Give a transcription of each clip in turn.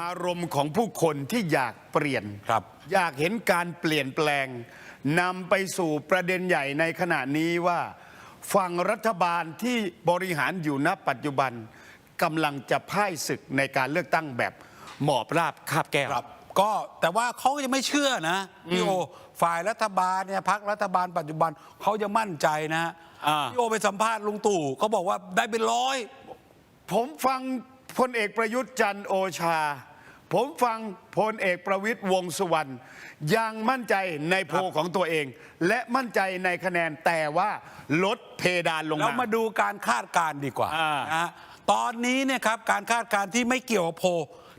อารมณ์ของผู้คนที่อยากเปลี่ยนครับ อยากเห็นการเปลี่ยนแปลงนำไปสู่ประเด็นใหญ่ในขณะนี้ว่าฝั่งรัฐบาลที่บริหารอยู่ณปัจจุบันกำลังจะพ่ายศึกในการเลือกตั้งแบบหมอบราบคาบแก้วครับ ก็แต่ว่าเขายังไม่เชื่อนะพี่โอฝ่ายรัฐบาลเนี่ยพักรัฐบาลปัจจุบันเขาจะมั่นใจนะอ่าพี่โอไปสัมภาษณ์ลุงตู่เขาบอกว่าได้เป็นร้อย ผมฟังพลเอกประยุทธ์จันทร์โอชา ผมฟังพลเอกประวิตยวงษ์สุวรรณยังมั่นใจในโพลของตัวเอง และมั่นใจในคะแนนแต่ว่าลดเพดานลงเรามามาดูการคาดการณ์ดีกว่าอ่านะฮะตอนนี้เนี่ยครับการคาดการณ์ที่ไม่เกี่ยวกับโพล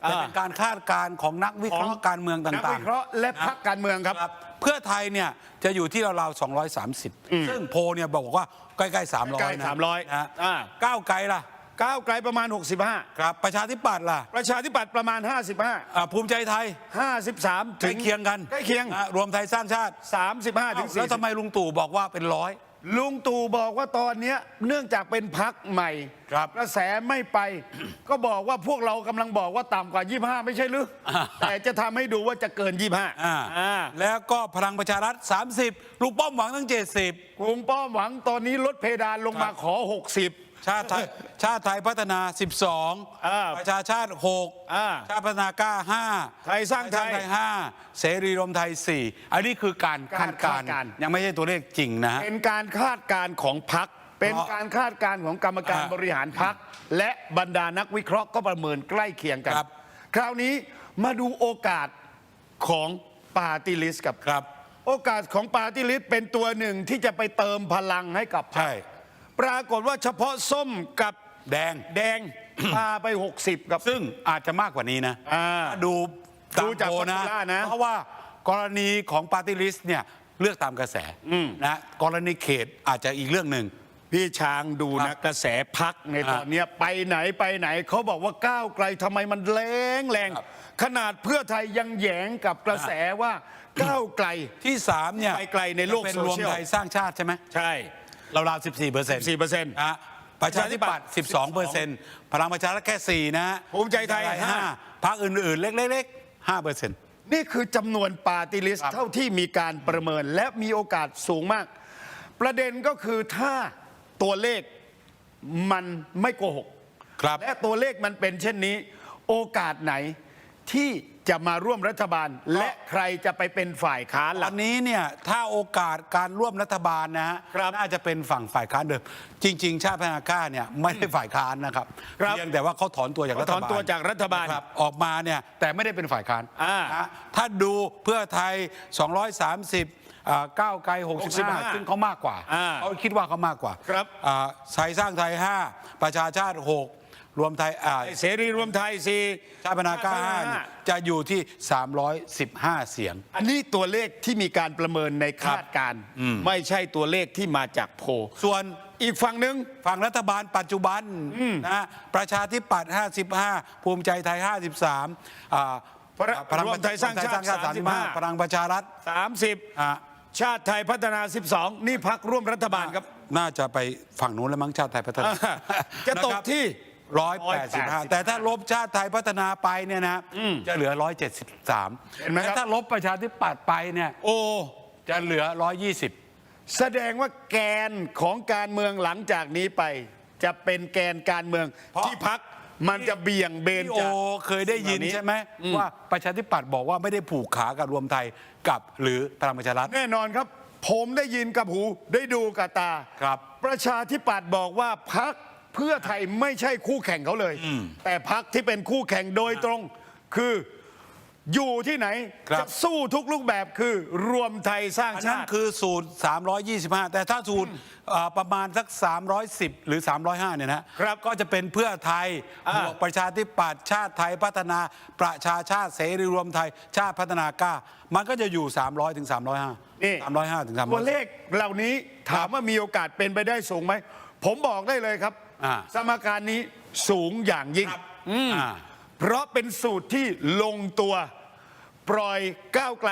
แต่อ่าเป็นการคาดการณ์ของนักวิเคราะห์การเมืองต่างๆนักวิเคราะห์และพรรคการเมืองครับ เพื่อไทยเนี่ยจะอยู่ที่ราวๆ230 ซึ่งโพลเนี่ยบอกว่าใกล้ๆ300ใกล้นะ300นะฮะอ่าก้าวไกลล่ะ ก้าวไกลประมาณครับประชาธิปัตย์ล่ะ65ประชาธิปัตย์ประมาณ 55 อ่าภูมิใจไทย53 ใกถึล้ง เคียงกันใกล้เคียง อะรวมไทยสร้างชาติ35ถึงแล้วทำไมลุงตู่บอกว่าเป็นร้อย 40ลุงตู่บอกว่าตอนเนี้ยเนื่องจากเป็นพักใหม่ครับกระแสไม่ไป ก็บอกว่าพวกเรากำลังบอกว่าต่ำกว่า 25 ไม่ใช่หรืออ่า แต่จะทำให้ดูว่าจะเกิน 25อ่าอ่าแล้วก็พลังประชารัฐ 30ลูกป้อมหวังตั้ง 70กลุ่มป้อมหวังตอนนี้ลดเพดานลงมาครับ ขอ 60 ชาติไทยชาติไทยพัฒนาอ่า12ประชาชาติอ่า6ชาติพัฒนากล้า 5 ไทยสร้างไทย5เสรีรวมไทย 4 อันนี้คือการการคาดการคาดการณ์ณ์ ยังไม่ใช่ตัวเลขจริงนะฮะ เป็นการคาดการณ์ของพัก เป็นเพราะการคาดการณ์ของกรรมการอ่าบริหารพัก และบรรดานักวิเคราะห์ก็ประเมินใกล้เคียงกัน ครับ คราวนี้มาดูโอกาสของปาร์ติลิสกับ ครับ โอกาสของปาร์ติลิสเป็นตัวหนึ่งที่จะไปเติมพลังให้กับพรรคใช่ ปรากฏว่าเฉพาะส้มกับแดง แดง พาไป 60 กับซึ่งอาจจะมากกว่านี้นะอ่าถ้าดูดูจากตมโพล Popular นะ เพราะว่ากรณีของปาร์ตี้ลิสต์เนี่ยเลือกตามกระแสนะกรณีเขตอาจจะอีกเรื่องหนึ่ง พี่ช้างดูครันะบกระแสพักในตอนเนี้ยไปไหนไปไหนเขาบอกว่าก้าวไกลทำไมมันแรงแรงครับ ขนาดเพื่อไทยยังแหยงกับกระแสว่าก้าวไกล ที่3เนี่ยไปไกลในโลกเป็นโซรวมเชียล ไทยสร้างชาติใช่ไหม ใช่เราราวๆ14เปอร์เซ็นต์14%นะประชาธิปัตย์12เปอร์เซ็นต์พลังประชารัฐแค่ 4 นะภูมิใจไทยห้า 5พรรคอื่นๆ เล็กๆ5เปอร์เซ็นต์ นี่คือจำนวนปาร์ติลิสครับเท่าที่มีการประเมินและมีโอกาสสูงมาก ประเด็นก็คือถ้าตัวเลขมันไม่โกหก ครับ และตัวเลขมันเป็นเช่นนี้ โอกาสไหนที่ จะมาร่วมรัฐบาล และใครจะไปเป็นฝ่ายค้านตอล่ะนนี้เนี่ยถ้าโอกาสการร่วมรัฐบาลนะฮะครับ น่าจะเป็นฝั่งฝ่ายค้านเดิม จริง ๆ ชาติพัฒนากล้าเนี่ยไม่ได้ฝ่ายค้านนะครับครับเพียงแต่ว่าเขาถอนตัวจากรัฐถบาอลนตัวจากรัฐบาล ครับออกมาเนี่ยแต่ไม่ได้เป็นฝ่ายค้านอ่านะถ้าดูเพื่อไทย 230อ่าก้าวไกล65ซึ่งเขามากกว่าอ่าเขาคิดว่าเขามากกว่าครับ อ่าไทยสร้างไทย 5 ประชาชาติ 6 รวมไทยอ่าเสรีรวมไทยสี่ชาติพัฒนากล้าห้าเนี่ยจะอยู่ที่ 315 เสียง อันนี้ตัวเลขที่มีการประเมินในคาดการณ์ไม่ใช่ตัวเลขที่มาจากโพลส่วนอีกฝั่งหนึ่งฝั่งรัฐบาลปัจจุบันนะประชาธิปัตย์55 ภูมิใจไทย 53อ่าพระพลังรวมไทยสร้างชาติ35พลังประชารัฐ 30อ่าชาติไทยพัฒนา 12 นี่พักร่วมรัฐบาลครับ น่าจะไปฝั่งนู้นแล้วมั้งชาติไทยพัฒนาอ่าจะตกที่ ร้อยแปดสิบห้า185 แต่ถ้าลบชาติไทยพัฒนาไปเนี่ยนะจะเหลือ 173เห็นไหมครับ แต่ถ้าลบประชาธิปัตย์ไปเนี่ยโอ้ จะเหลือ 120 แสดงว่าแกนของการเมืองหลังจากนี้ไป จะเป็นแกนการเมืองเพราะ ที่พักมันจะเบี่ยงเบนพี่โอจาก เคยได้ยินสิ่งเหล่านี้ ใช่ไหมว่าประชาธิปัตย์บอกว่าไม่ได้ผูกขากับรวมไทยกับหรือพลังประชารัฐ แน่นอนครับ ผมได้ยินกับหูได้ดูกับตาครับ ประชาธิปัตย์บอกว่าพัก เพื่อไทยไม่ใช่คู่แข่งเขาเลย แต่พักที่เป็นคู่แข่งโดยตรงคืออยู่ที่ไหน ครับ จะสู้ทุกรูปแบบคือรวมไทยสร้างอันชานั้นติ คือสูตร 325 แต่ถ้าสูตรเอ่อประมาณสัก 310 หรือ 305 เนี่ยนะครับก็จะเป็นเพื่อไทยอ่า บวกประชาธิปัตย์ชาติไทยพัฒนาประชาชาติเสรีรวมไทย ชาติพัฒนากล้า มันก็จะอยู่ 300 ถึง 305 นี่305 ถึง 300 ตัวเลขเหล่านี้ถามว่ามีโอกาสเป็นไปได้สูงไหม ผมบอกได้เลยครับอ่า สมการนี้สูงอย่างยิ่งอ่าเพราะเป็นสูตรที่ลงตัว ปล่อยก้าวไกล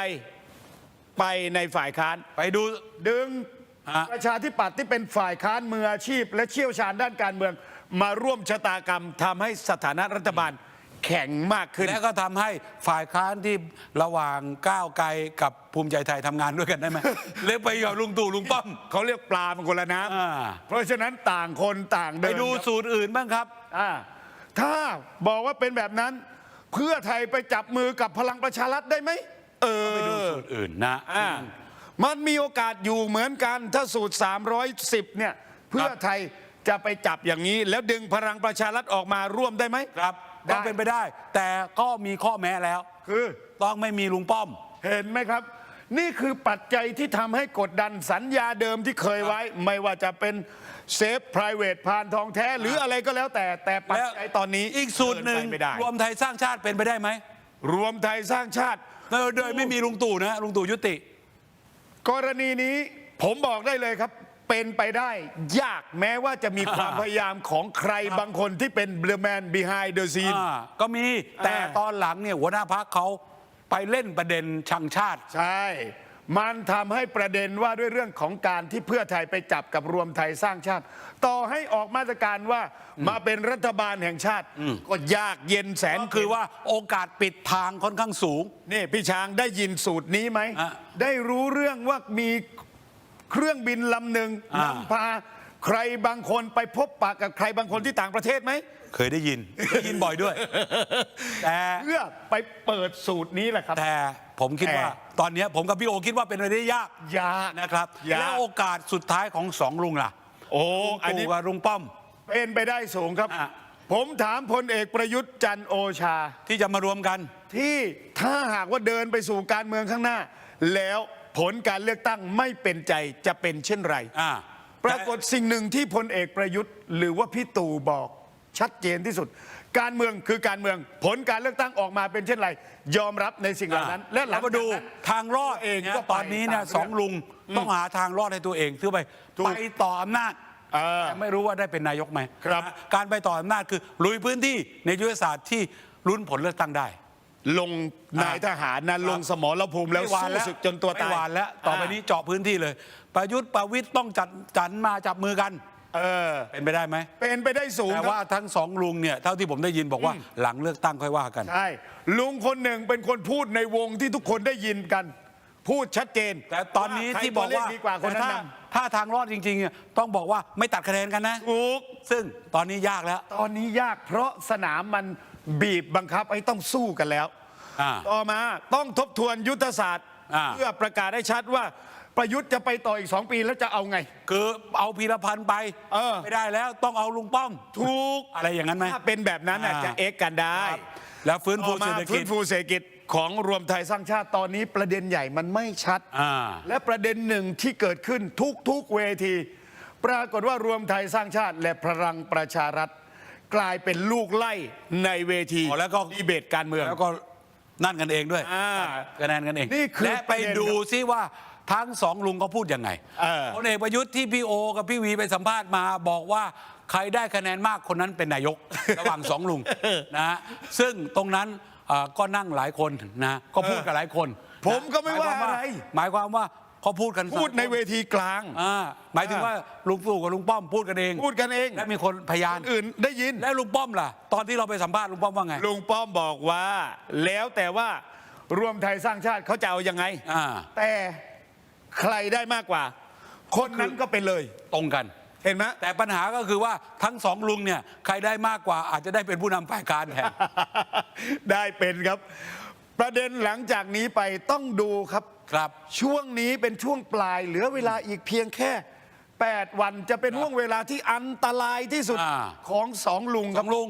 ไปในฝ่ายค้าน ไปดูดึงฮะประชาธิปัตย์ที่เป็นฝ่ายค้านมืออาชีพ และเชี่ยวชาญด้านการเมือง มาร่วมชะตากรรมทำให้สถานะรัฐบาล แข็งมากขึ้น และก็ทำให้ฝ่ายค้านที่ระหว่างก้าวไกลกับภูมิใจไทยทำงานด้วยกันได้ไหม เล็กไปกับลุงตู่ลุงป้อม เขาเรียกปลาเป็นคนละน้อ่าำเพราะฉะนั้นต่างคนต่างไปเดินดูครับสูตรอื่นบ้างครับ อ่าถ้าบอกว่าเป็นแบบนั้น เพื่อไทยไปจับมือกับพลังประชารัฐได้ไหมเออ ไปดูสูตรอื่นนะ อ่ามันมีโอกาสอยู่เหมือนกันถ้าสูตร 310 เนี่ย เพื่อไทยจะไปจับอย่างนี้ แล้วดึงพลังประชารัฐออกมาร่วมได้ไหมครับ ได้ ต้องเป็นไปได้ แต่ก็มีข้อแม้แล้ว คือต้องไม่มีลุงป้อม เห็นไหมครับ นี่คือปัจจัยที่ทำให้กดดันสัญญาเดิมที่เคยไว้ ไม่ว่าจะเป็นเซฟ p r i v a t ผ่านทองแท้ หรืออะไรก็แล้วแต่แต่ปัจจัยตอนนี้อีกสูตรหนึ่งเดิไปไม่ได้ รวมไทยสร้างชาติเป็นไปได้ไหมรวมไทยสร้างชาติ โดยโดยไม่มีลุงตู่นะลุงตู่ยุติ กรณีนี้ผมบอกได้เลยครับ เป็นไปได้ยากแม้ว่าจะมีความพยายามของใครบางคนที่เป็นเ e อ man behind the scene อ่าก็มีแต่อ่า ตอนหลังเนี่ยหัวหน้าพักเขาไปเล่นประเด็นชังชาติ ใช่ มันทำให้ประเด็นว่าด้วยเรื่องของการที่เพื่อไทยไปจับกับรวมไทยสร้างชาติ ต่อให้ออกมาตรการว่ามาเป็นรัฐบาลแห่งชาติ ก็ยากเย็นแสนก็คือว่าโอกาสปิดทางค่อนข้างสูง นี่พี่ช้างได้ยินสูตรนี้ไหม อะ ได้รู้เรื่องว่ามี เครื่องบินลำหนึ่งอ่านำพาใครบางคนไปพบปะกับใครบางคนที่ต่างประเทศไหม เคยได้ยิน ได้ยินบ่อยด้วย แต่ เพื่อไปเปิดสูตรนี้แหละครับ แต่ผมคิดว่า แต่ ตอนเนี้ยผมกับพี่โอคิดว่าเป็นไปได้ยากยากนะ ครับ ยาก และโอกาสสุดท้ายของสองลุงล่ะโอ้ลุงอันตู่นี้กับลุงป้อม เป็นไปได้สูงครับ อะ ผมถามพลเอกประยุทธ์จันทร์โอชา ที่จะมารวมกัน ที่ถ้าหากว่าเดินไปสู่การเมืองข้างหน้า แล้ว ผลการเลือกตั้งไม่เป็นใจจะเป็นเช่นไร อ่าปรากฏสิ่งหนึ่งที่พลเอกประยุทธ์ หรือว่าพี่ตู่บอกชัดเจนที่สุด การเมืองคือการเมือง ผลการเลือกตั้งออกมาเป็นเช่นไร ยอมรับในสิ่งเหล่านั้น และหลัเรางมาดูจากนั้น ทางรอดเองเนี่ยก็ไปตอนนี้เนี่ยตามเรื่องสองลุงต้องหาทางรอดให้ตัวเองเพื่อไปถูกไปต่ออำนาจเออแต่ไม่รู้ว่าได้เป็นนายกไหมครับ นะการไปต่ออำนาจคือลุยพื้นที่ในยุทธศาสตร์ที่ลุ้นผลเลือกตั้งได้ ลงนายทหารนะลงสมรภูมิแล้วไม่หวานสู้แล้วศึกจนตัวตายไม่หวานแล้ว ต่อไปนี้เจาะพื้นที่เลย ประยุทธ์ประวิทย์ต้องจัดจันมาจับมือกัน เออ เป็นไปได้ไหมเป็นไปได้สูงแต่ครับว่าทั้งสองลุงเนี่ยเท่าที่ผมได้ยินบอกว่าหลังเลือกตั้งค่อยว่ากันใช่ลุงคนหนึ่งเป็นคนพูดในวงที่ทุกคนได้ยินกัน พูดชัดเจน แต่ตอนนี้ใครที่บอกว่าตัวเลขดีกว่าคนนั้นแต่ถ้านถ้าทางรอดจริงๆเนี่ยต้องบอกว่าไม่ตัดคะแนนกันนะำถูกซึ่งตอนนี้ยากแล้ว ตอนนี้ยากเพราะสนามมันบีบบังคับให้ต้องสู้กันแล้ว อ่าต่อมาต้องทบทวนยุทธศาสตร์ อ่า เพื่อประกาศให้ชัดว่าประยุทธ์จะไปต่ออีกสองปีแล้วจะเอาไง คือเอาพีรพันธ์ไปเออ ไม่ได้แล้วต้องเอาลุงป้อม ถูกอะไรอย่างนั้นไหม ถ้าเป็นแบบนั้นน่ะอ่า จะเอ็กกันได้แล้วฟื้นฟูต่อมาเศรษฐฟื้กิจนฟูเศรษฐกิจของรวมไทยสร้างชาติตอนนี้ประเด็นใหญ่มันไม่ชัด อ่า และประเด็นหนึ่งที่เกิดขึ้นทุกๆเวที ปรากฏว่ารวมไทยสร้างชาติและพลังประชารัฐ กลายเป็นลูกไล่ในเวทีอ๋อแล้วก็ ดีเบตการเมือง แล้วก็ นั่นกันเองด้วยอ่าคะแนนกันเองนี่คือและไปประเด็นดูซิว่าทั้งสองลุงเขาพูดยังไงเออ พลเอกประยุทธ์ที่พี่โอ กับพี่วีไปสัมภาษณ์มา บอกว่าใครได้คะแนนมากคนนั้นเป็นนายก ระหว่างสองลุงนะฮะซึ่งตรงนั้นเอ่อก็นั่งหลายคนนะก็พูดกับหลายคนผมก็ไม่ว่าหยควอะไร หมายความว่า เขาพูดกันพูดในเวทีกลาง อ่าหมายถึงว่าลุงตู่กับลุงป้อมพูดกันเอง พูดกันเอง และมีคนพยานคนอื่นได้ยิน และลุงป้อมล่ะ ตอนที่เราไปสัมภาษณ์ลุงป้อมว่าไง ลุงป้อมบอกว่า แล้วแต่ว่ารวมไทยสร้างชาติเขาจะเอายังไง อ่า แต่ใครได้มากกว่า คนนั้นก็เป็นเลย ตรงกัน เห็นไหมแต่ปัญหาก็คือว่าทั้งสองลุงเนี่ยใครได้มากกว่าอาจจะได้เป็นผู้นำฝ่ายการแทน ได้เป็นครับ ประเด็นหลังจากนี้ไปต้องดูครับ ครับ ช่วงนี้เป็นช่วงปลายเหลือเวลาอีกเพียงแค่ 8 วันจะเป็นห่วงเวลาที่อันตรายที่สุดอ่า ของสองลุงสครัอบ งลุง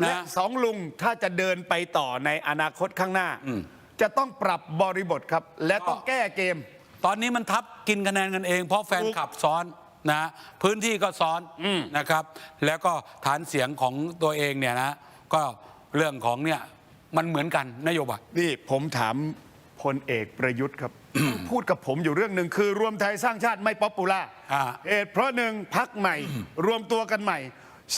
และนะ สองลุงถ้าจะเดินไปต่อในอนาคตข้างหน้าอืมจะต้องปรับบริบทครับ และต้องก็แก้เกม ตอนนี้มันทับกินคะแนนกันเอง เพราะแฟนคลับซ้อนนะพื้นที่ก็ซ้อนนะครับ แล้วก็ฐานเสียงของตัวเองเนี่ยนะ ก็เรื่องของเนี่ยมันเหมือนกันนโยบาย นี่ผมถาม พลเอกประยุทธ์ครับ พูดกับผมอยู่เรื่องหนึ่งคือ รวมไทยสร้างชาติไม่ป๊อปปูล่าอ่า เหตุเพราะหนึ่งพักใหม่ รวมตัวกันใหม่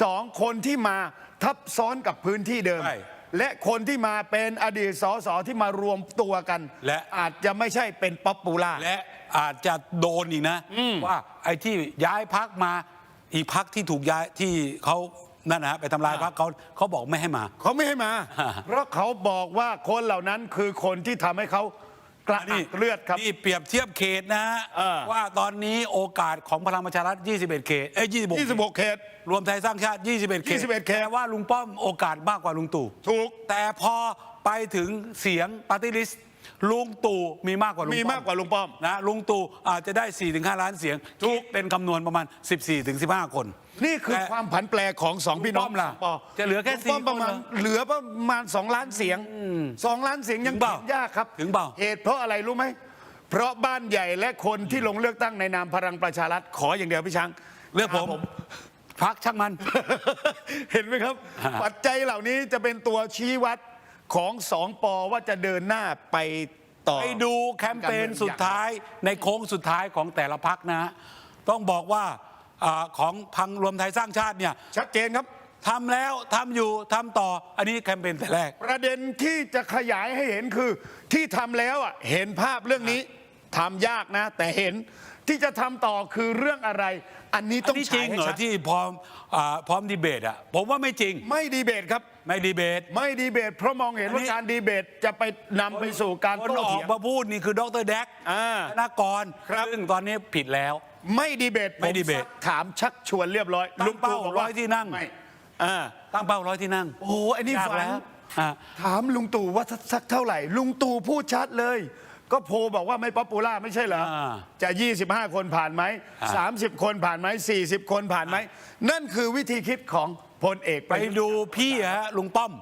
สองคนที่มาทับซ้อนกับพื้นที่เดิม ใช่และคนที่มาเป็นอดีตสสที่มารวมตัวกันและ อาจจะไม่ใช่เป็นป๊อปปูล่า และอาจจะโดนอีกนะ ว่าไอ้ที่ย้ายพักมาอีกพักที่ถูกย้ายที่เขา นั่นนะฮะไปทำลายพรรคเขาเขาบอกไม่ให้มา เขาไม่ให้มาอ่าเพราะเขาบอกว่าคนเหล่านั้นคือคนที่ทำให้เขากระอักเลือดครับ นี่เปรียบเทียบเขตนะฮะเออ ว่าตอนนี้โอกาสของพลังประชารัฐ 21 เขตเอ้ย26 26 เขต รวมไทยสร้างชาติ 21 เขต21เขตแต่ว่าลุงป้อมโอกาสมากกว่าลุงตู่ ถูก แต่พอไปถึงเสียงปาร์ตี้ลิสต์ลุงตู่มีมากกว่าลุงมีป้อมมากกว่าลุงป้อมนะลุงตู่อาจจะได้ 4-5 ล้านเสียงถูกเป็นคำนวณประมาณ 14-15 คน นี่คือแต่ความผันแปรของสองพี่น้องลุงป้อมล่ะสปจะเหลือแค่ลุงป้อมสี่ประมาณคนเหรอเหลือประมาณสองล้านเสียงสองล้านเสียงยังถึงเปล่าเห็นยากครับถึงเปล่า เหตุเพราะอะไรรู้ไหม เพราะบ้านใหญ่และคนที่ลงเลือกตั้งในนามพลังประชารัฐขออย่างเดียวพี่ช้างเลือกผมหา พักช่างมัน เห็นไหมครับ ฮะปัจจัยเหล่านี้จะเป็นตัวชี้วัดของสองปอว่าจะเดินหน้าไปต่อ ไปดูแคมเปญสุดท้ายในโค้งสุดท้ายของแต่ละพักนะฮะต้องบอกว่า อาของพังรวมไทยสร้างชาติเนี่ยชัดเจนครับ ทำแล้วทำอยู่ทำต่ออันนี้แคมเปญแต่แรก ประเด็นที่จะขยายให้เห็นคือ ที่ทำแล้วอะเห็นภาพเรื่องนี้ทำยากนะ แต่เห็น ที่จะทำต่อคือเรื่องอะไร อันนี้อัต้อนงนี้จริฉายงให้เหรอชัดที่พร้อมอาพร้อมดีเบตอะผมว่าไม่จริงไม่ดีเบตครับ ไม่ดีเบต ไม่ดีเบต เพราะมองเห็นอันว่านี้ การดีเบตจะไปนำไปสู่การคนโต้ออเถีกยง มาพูดนี่คือดรแดกอ่าธนากรครับ ซึ่งตอนนี้ผิดแล้ว ไม่ดีเบตไม่ดีเบต ผซักถามชักชวนเรียบร้อยตั้งเป้าตู่บกว่ร้อยที่นั่งไม่อ่าตั้งเป้าร้อยที่นั่งโอ้โหไอ้นี่ยากฝัน แล้วอะถามลุงตู่ว่าสักเท่าไหร่ ลุงตู่พูดชัดเลย ก็โพลบอกว่าไม่ป๊อปปูล่าไม่ใช่เหรอ อ่า จะ 25 คนผ่านไหมอ่า30 คนผ่านไหม 40 คนผ่านไหม นั่นคือวิธีคิดของพลเอกไปดูพี่ฮะลุงป้อม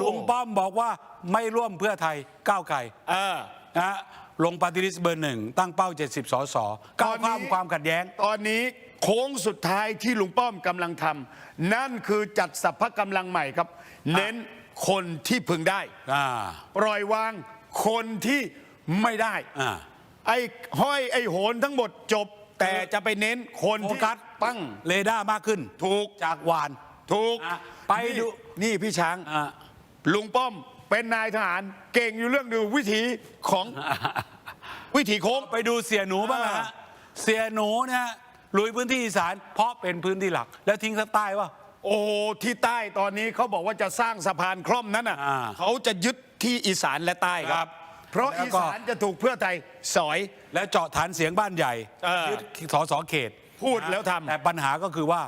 ลุงป้อมบอกว่าไม่ร่วมเพื่อไทยก้าวไกลเออ นะฮะลงปฏิริษีเบอร์หนึ่งตั้งเป้า 70 สสก้าวข้ามความขัดแย้ง ตอนนี้โค้งสุดท้ายที่ลุงป้อมกำลังทำนั่นคือจัดสัพพะกำลังใหม่ครับ เน้นคนที่พึงได้ อ่า ปล่อยวางคนที่ ไม่ได้ อ่า ไอ้ห้อยไอ้โหนทั้งหมดจบ แต่จะไปเน้นคนโฟที่กัส ปั้ง เรดาร์มากขึ้นถูก จากวาน ถูกอะไปดูนี่นี่พี่ช้าง อ่า ลุงป้อมเป็นนายทหาร เก่งอยู่เรื่องดูวิถีของ วิถีโค้ง ไปดูเสียหนูบ้างนะฮะอ่า เสียหนูเนี่ยลุยพื้นที่อีสานเพราะเป็นพื้นที่หลัก แล้วทิ้งสไตล์ว่า โอ้โหที่ใต้ตอนนี้เขาบอกว่าจะสร้างสะพานคล่อมนั้นอะอ่า เขาจะยึดที่อีสานและใต้คครัรับบ เพราะแล้วอีก็สานจะถูกเพื่อไทยสอย แล้วเจาะฐานเสียงบ้านใหญ่เออ ยึดสสเขตพูดแล้วทำ แต่ปัญหาก็คือว่า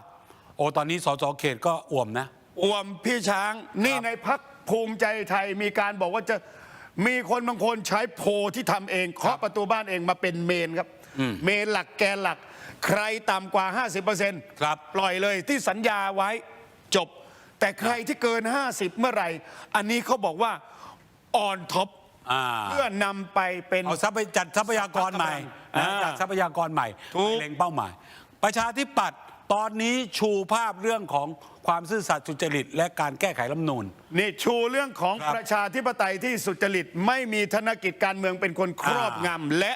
โอ้ตอนนี้สสเขตก็อ่วมนะ อวมพี่ช้างนี่ในพักภูมิใจไทยมีการบอกว่าจะมีคนบางคนใช้โพลที่ทำเองเคาะประตูบ้านเองมาเป็นเมนครับ เมนหลักแกนหลัก ใครต่ำกว่า 50%ครับ ปล่อยเลยที่สัญญาไว้จบ แต่ใครที่เกิน 50 เมื่อไหร่ อันนี้เขาบอกว่าออนท็อป อ่า เพื่อนำไปเป็น เอาทรัพยจัดทรัพยากรใหม่อ่านะจัดทรัพยากรใหม่ถูกเล็งเป้าหมาย ประชาธิปัตย์ตอนนี้ชูภาพเรื่องของความซื่อสัตย์สุจริต และการแก้ไขรัฐธรรมนูญ นี่ชูเรื่องของครับประชาธิปไตยที่สุจริต ไม่มีธนกิจการเมืองเป็นคนครอบงำและ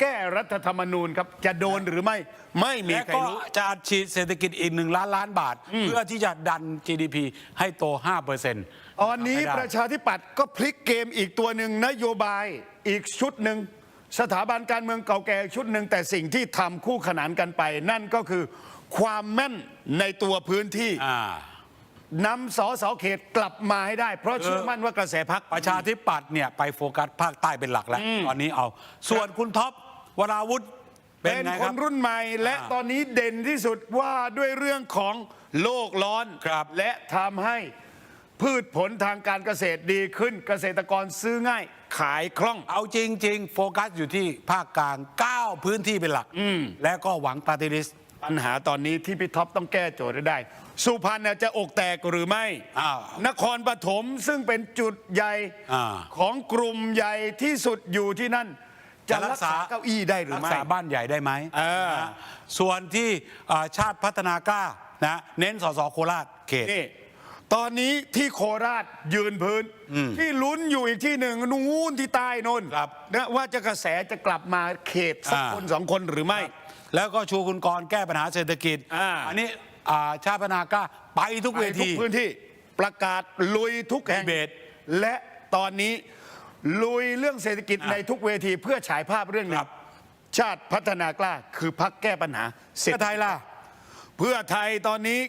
แก้รัฐธรรมนูญครับ จะโดนหรือไม่ไม่มีและใครก็รู้ จะอัดฉีดเศรษฐกิจอีกหนึ่งล้านล้านบาท เพื่อที่จะดัน GDP ให้โต5เปอร์เซ็นต์ตอนนี้ประชาธิปัตย์ก็พลิกเกมอีกตัวหนึ่งนโยบายอีกชุดหนึ่ง สถาบันการเมืองเก่าแก่ชุดหนึ่ง แต่สิ่งที่ทำคู่ขนานกันไป นั่นก็คือความแม่นในตัวพื้นที่อ่านำสสเขตกลับมาให้ได้ เพราะเชื่อมั่นว่ากระแสพัก ประชาธิปัตย์เนี่ยไปโฟกัสภาคใต้เป็นหลักแล้ว ตอนนี้เอา ส่วนคุณท็อป วราวุธเป็นเป็นไงคครันบ รุ่นใหม่และอ่าตอนนี้เด่นที่สุดว่าด้วยเรื่องของโลกร้อน ครับและทำให้พืชผลทางการเกษตรดีขึ้น เกษตรกรซื้อง่ายขายคล่อง เอาจริง ๆ โฟกัสอยู่ที่ภาคกลาง 9 พื้นที่เป็นหลัก และก็หวังปฏิริษปัญหาตอนนี้ที่พี่ท็อปต้องแก้โจทย์ให้ได้ สุพรรณน่ะจะอกแตกหรือไม่ อ้าวนครปฐมซึ่งเป็นจุดใหญ่อ่า ของกลุ่มใหญ่ที่สุดอยู่ที่นั่น จะรักษาเก้าอี้ได้หรือรักไม่ษาบ้านใหญ่ได้ไหมเออ นะส่วนที่อ่าชาติพัฒนากล้านะเน้นสสโคราชเขต นี่ตอนนี้ที่โคราชยืนพื้น ที่ลุ้นอยู่อีกที่หนึ่งนู้นที่ใต้นนครับนะว่าจะกระแสจะกลับมาเขตสักอ่า คนสองคนหรือไม่ แล้วก็ชูคุณกรณ์แก้ปัญหาเศรษฐกิจอ่า นนี้อ่าชาติพัฒนากล้าไปทุกเวไปทุที กพื้นที่ประกาศลุยทุกแห่งดีเบต และตอนนี้ ลุยเรื่องเศรษฐกิจในทุกเวทีเพื่อฉายภาพเรื่องหนึคงรับชาติพัฒนากล้าคือพักแก้ปัญหาเศรษเพื่อฐไทยล่ะ เพื่อไทยตอนนี้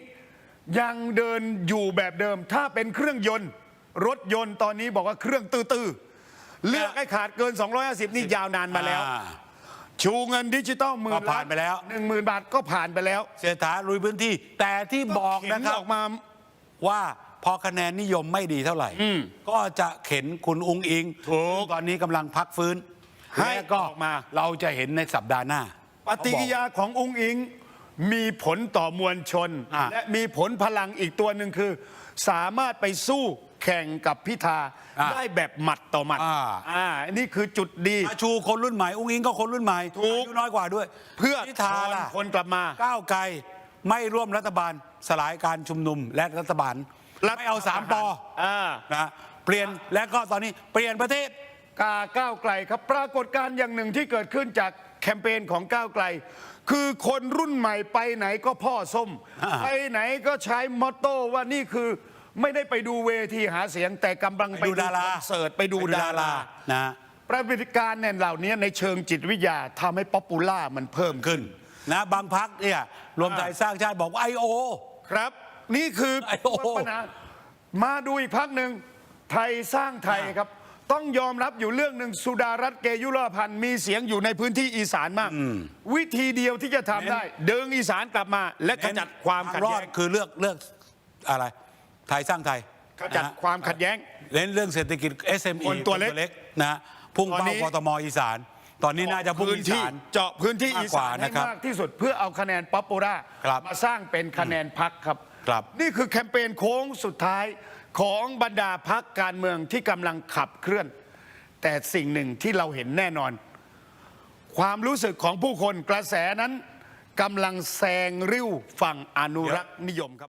ยังเดินอยู่แบบเดิม ถ้าเป็นเครื่องยนต์ รถยนต์ตอนนี้บอกว่าเครื่องตื้อๆเลือกให้ขาดเกิน 250 นี่ยาวนานมาแล้วอ่ชูเงินดิจิตอลหมื่นก็ผ่านไปแล้วหนึ่งหมื่นบาทก็ผ่านไปแล้ว เศรษฐาลุยพื้นที่ แต่ที่บอกนะคเข็รับออกมาว่า พอคะแนนนิยมไม่ดีเท่าไหร่ ก็จะเข็นคุณอุงอิงถูกซึ่งตอนนี้กำลังพักฟื้นให้และก็ออกมา เราจะเห็นในสัปดาห์หน้า ปฏิกิริยาขององค์อิงมีผลต่อมวลชน อะ และมีผลพลังอีกตัวหนึ่งคือ สามารถไปสู้แข่งกับพิธาอะได้แบบหมัดต่อหมัดอ่า อ่านี่คือจุดดีอาชูคนรุ่นใหม่ อุ้งอิงก็คนรุ่นใหม่ถูก อายุน้อยกว่าด้วยเพื่อพิธาล่ะ คนกลับมา ก้าวไกลไม่ร่วมรัฐบาลสลายการชุมนุมและรัฐบาล รัฐไม่เอาสามปออ่า นะเปลี่ยนและก็ตอนนี้เปลี่ยนประเทศ กาก้าวไกลครับปรากฏการณ์อย่างหนึ่งที่เกิดขึ้นจากแคมเปญของก้าวไกล คือคนรุ่นใหม่ไปไหนก็พ่อส้มอ่าไปไหนก็ใช้มอตโต้ว่านี่คือไม่ได้ไปดูเวทีหาเสียงแต่กำลังไปไปดูดูดาราคอนเสิร์ตไปดูดารา นะ ปรากฏการณ์เนี่ยเหล่านี้ในเชิงจิตวิทยาทำให้ป๊อปปูล่ามันเพิ่มขึ้น ขึ้นนะบางพักเนี่ยรวมไทยสร้างชาติบอกว่าไอโอ ครับ นี่คือไอ้โอ้โห ปัญหามาดูอีกพักหนึ่งไทยสร้างไทยครับ ต้องยอมรับอยู่เรื่องหนึ่งสุดารัตน์เกยุรพันธ์มีเสียงอยู่ในพื้นที่อีสานมาก วิธีเดียวที่จะทำได้เดินอีสานกลับมา และขจัดความขัดรอแย้ดงคือเลือกเลือกอะไร ไทยสร้างไทยขจัดนะความขัดแย้งเล่นเรื่องเศรษฐกิจ SME คนตัวเล็กนะพุ่งตอนเป้านี้ กทมอีสาน ตอนนี้น่าจะพุ่งพื้นอีที่สาน เจาะพื้นที่มากอีกว่าสานให้นะครับมากที่สุดเพื่อเอาคะแนนป๊อปปูล่าครับ มาสร้างเป็นคะแนนพักครับ ครับนี่คือแคมเปญโค้งสุดท้ายของบรรดาพักการเมืองที่กำลังขับเคลื่อน แต่สิ่งหนึ่งที่เราเห็นแน่นอน ความรู้สึกของผู้คนกระแสนั้นกำลังแซงริ้วฝั่งอนุรักษ์นิยมครับ